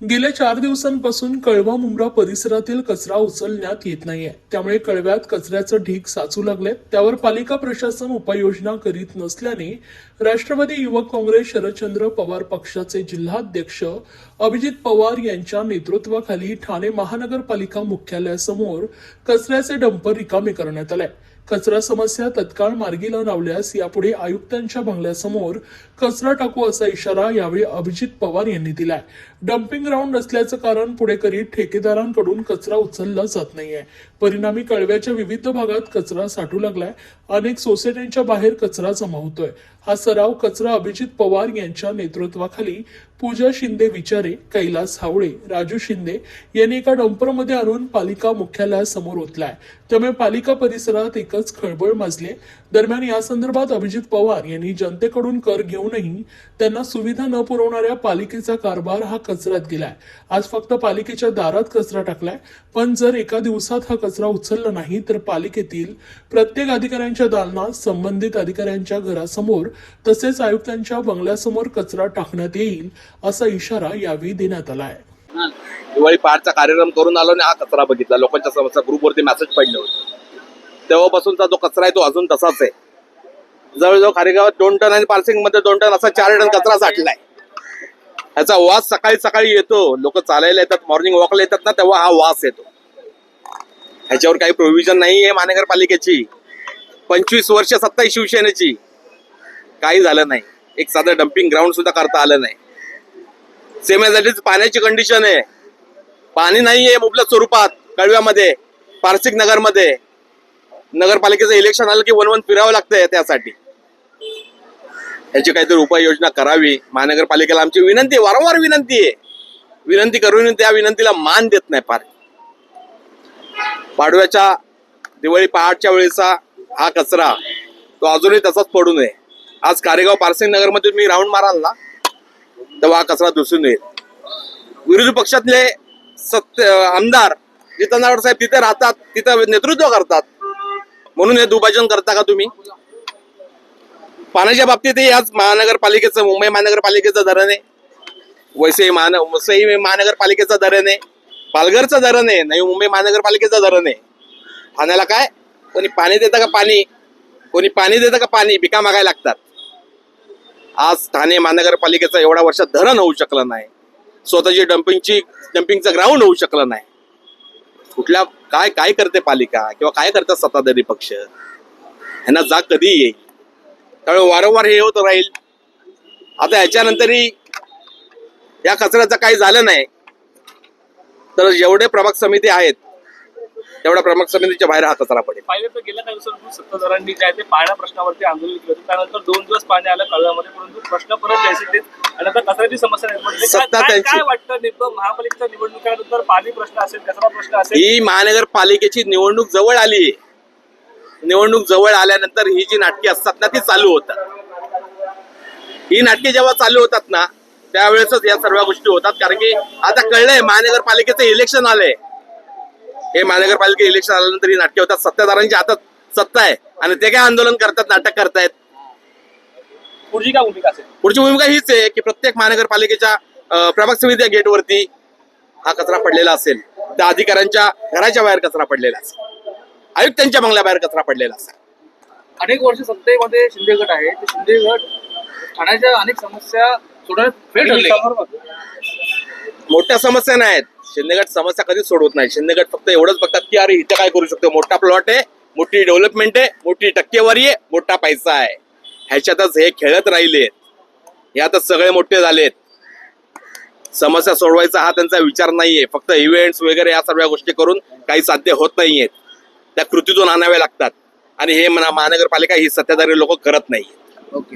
गेल्या चार दिवसांपासून कळवा मुंब्रा परिसरातील कचरा उचलण्यात येत नाहीये. त्यामुळे कळव्यात कचऱ्याचं ढीग साचू लागले. त्यावर पालिका प्रशासन उपाययोजना करीत नसल्याने राष्ट्रवादी युवक काँग्रेस शरदचंद्र पवार पक्षाचे जिल्हाध्यक्ष अभिजित पवार यांच्या नेतृत्वाखाली ठाणे महानगरपालिका मुख्यालयासमोर कचऱ्याचे डंपर रिकामे करण्यात आले. कचरा समस्या तत्काळ मार्गी न लावल्यास यापुढे आयुक्तांच्या बंगल्यासमोर कचरा टाकू असा इशारा यावेळी अभिजित पवार यांनी दिलाय. डम्पिंग ग्राउंड नसल्याचं कारण पुढेकरी ठेकेदारांकडून कचरा उचलला जात नाहीये. परिणामी कळव्याच्या विविध भागात कचरा साठू लागलाय. अनेक सोसायट्यांच्या बाहेर कचरा जमा होतोय. हा सराव कचरा अभिजित पवार यांच्या नेतृत्वाखाली पूजा शिंदे विचारे कैलास हावळे राजू शिंदे यांनी एका डंपरमध्ये आणून पालिका मुख्यालयासमोर ओतलाय. त्यामुळे पालिका परिसरात एकच खळबळ माजली दरम्यान या संदर्भात अभिजित पवार यांनी जनतेकडून कर घेऊनही त्यांना सुविधा न पुरवणाऱ्या पालिकेचा कारभार हा कचऱ्यात गेलाय. आज फक्त पालिकेच्या दारात कचरा टाकलाय. पण जर एका दिवसात हा कचरा उचलला नाही तर पालिकेतील प्रत्येक अधिकाऱ्यांच्या दालनात संबंधित अधिकाऱ्यांच्या घरासमोर तसेच आयुक्तांच्या बंगल्यासमोर कचरा टाकण्यात येईल असा इशारा यावेळी देण्यात आला आहे. दिवाळी पहाडचा कार्यक्रम करून आलो आणि हा कचरा बघितला. लोकांच्या समस्या ग्रुपवरती मेसेज पडले होते. तेव्हापासूनचा जो कचरा आहे तो अजून तसाच आहे. जवळजवळ खारेगावात दोन टन आणि पार्सिंगमध्ये दोन टन असा चार टन कचरा साठलाय. ह्याचा वास सकाळी सकाळी येतो. लोक चालायला येतात मॉर्निंग वॉकला येतात ना तेव्हा हा वास येतो. ह्याच्यावर काही प्रोव्हिजन नाही आहे महानगरपालिकेची. पंचवीस वर्ष सत्ता शिवसेनेची. काही झालं नाही. एक साधं डम्पिंग ग्राउंड सुद्धा करता आलं नाही. सेम पाण्याची कंडिशन आहे. पाणी नाहीये मुबलक स्वरूपात कळव्यामध्ये पारसिक नगरमध्ये. नगरपालिकेचं इलेक्शन आलं की वन वन फिरावं लागतंय त्यासाठी. याची काहीतरी उपाययोजना करावी. महानगरपालिकेला आमची विनंती वारंवार विनंती आहे. विनंती करून त्या विनंतीला मान देत नाही फार. पाडव्याच्या दिवाळी पहाटच्या वेळेचा हा कचरा तो अजूनही तसाच पडू नये. आज कारेगाव पारसिंग नगरमध्ये मी राऊंड माराल ना तेव्हा हा कचरा दिसून येईल विरोधी पक्षातले सत्य आमदार जितेंद्र साहेब तिथे राहतात तिथं नेतृत्व करतात. म्हणून हे दुभाजन करता का तुम्ही? पाण्याच्या बाबतीत याच महानगरपालिकेचं मुंबई महानगरपालिकेचं धरण आहे. वैसे महान वसई महानगरपालिकेचं धरण आहे. पालघरचं धरण आहे नाही मुंबई महानगरपालिकेचं धरण आहे. ठाण्याला काय? कोणी पाणी देतं का पाणी? कोणी पाणी देतं का पाणी? भिका मागायला लागतात. आज ठाणे महानगरपालिकेचं एवढ्या वर्षात धरण होऊ शकलं नाही. स्वतःची डम्पिंगची डम्पिंगचं ग्राउंड होऊ शकलं नाही. कुठल्या काय काय करते पालिका? किंवा काय करतात सत्ताधारी पक्ष? ह्यांना जाग कधी येईल? त्यामुळे वारंवार हे होत राहील. आता ह्याच्यानंतरही या कचऱ्याचं काही झालं नाही. तर जेवढे प्रभाग समिती आहेत तेवढ्या प्रभाग समितीच्या बाहेर हा कचरा पडेल. पाहिलं तर गेल्या काही दिवसांपूर्वी सत्ताधाऱ्यांनी काय ते पाण्या प्रश्नावरती आंदोलन केलं होतं त्यानंतर दोन दिवस पाणी आलं कळव्यामध्ये परंतु प्रश्न परत द्यायचे तेच आणि आता कचऱ्याची समस्या निर्माण झाली. काय- सत्ता काय त्यांची. काय वाटतं नेमकं महापालिकेच्या निवडणुकीनंतर पाणी प्रश्न असेल कचरा प्रश्न असेल? ही महानगरपालिकेची निवडणूक जवळ आली. निवडणूक जवळ आल्यानंतर ही जी नाटके असतात ना ती चालू होतात. ही नाटके जेव्हा चालू होतात ना त्यावेळेसच या सर्व गोष्टी होतात. कारण की आता कळलंय महानगरपालिकेचं इलेक्शन आलंय. हे महानगरपालिका इलेक्शन आल्यानंतर ही नाटके होतात. सत्ताधाऱ्यांच्या हातात सत्ता आहे. आणि ते काय आंदोलन करतात नाटक करतायत. पुढची काय भूमिका असेल? पुढची भूमिका हीच आहे की प्रत्येक महानगरपालिकेच्या प्रभाग समिती गेटवरती हा कचरा पडलेला असेल. त्या अधिकाऱ्यांच्या घराच्या बाहेर कचरा पडलेला असेल. आयुक्तांच्या बंगल्याबाहेर कचरा पडलेला असेल. अनेक वर्ष सत्तेमध्ये शिंदे गट आहे. ते शिंदे गट ठाण्याच्या अनेक समस्या सोडवण्यात ठरले. मोठ्या समस्या नाहीत. शिंदेगड समस्या कधीच सोडवत नाही. शिंदेगड फक्त एवढंच बघतात की अरे इथं काय करू शकतो? मोठा प्लॉट आहे मोठी डेव्हलपमेंट आहे मोठी टक्केवारी आहे मोठा पैसा आहे. ह्याच्यातच हे खेळत राहिलेत. यातच सगळे मोठे झालेत. समस्या सोडवायचा हा त्यांचा विचार नाहीये. फक्त इव्हेंट्स वगैरे या सर्व गोष्टी करून काही साध्य होत नाहीयेत. त्या कृतीतून आणाव्या लागतात. आणि हे महानगरपालिका ही सत्ताधारी लोक करत नाही ओके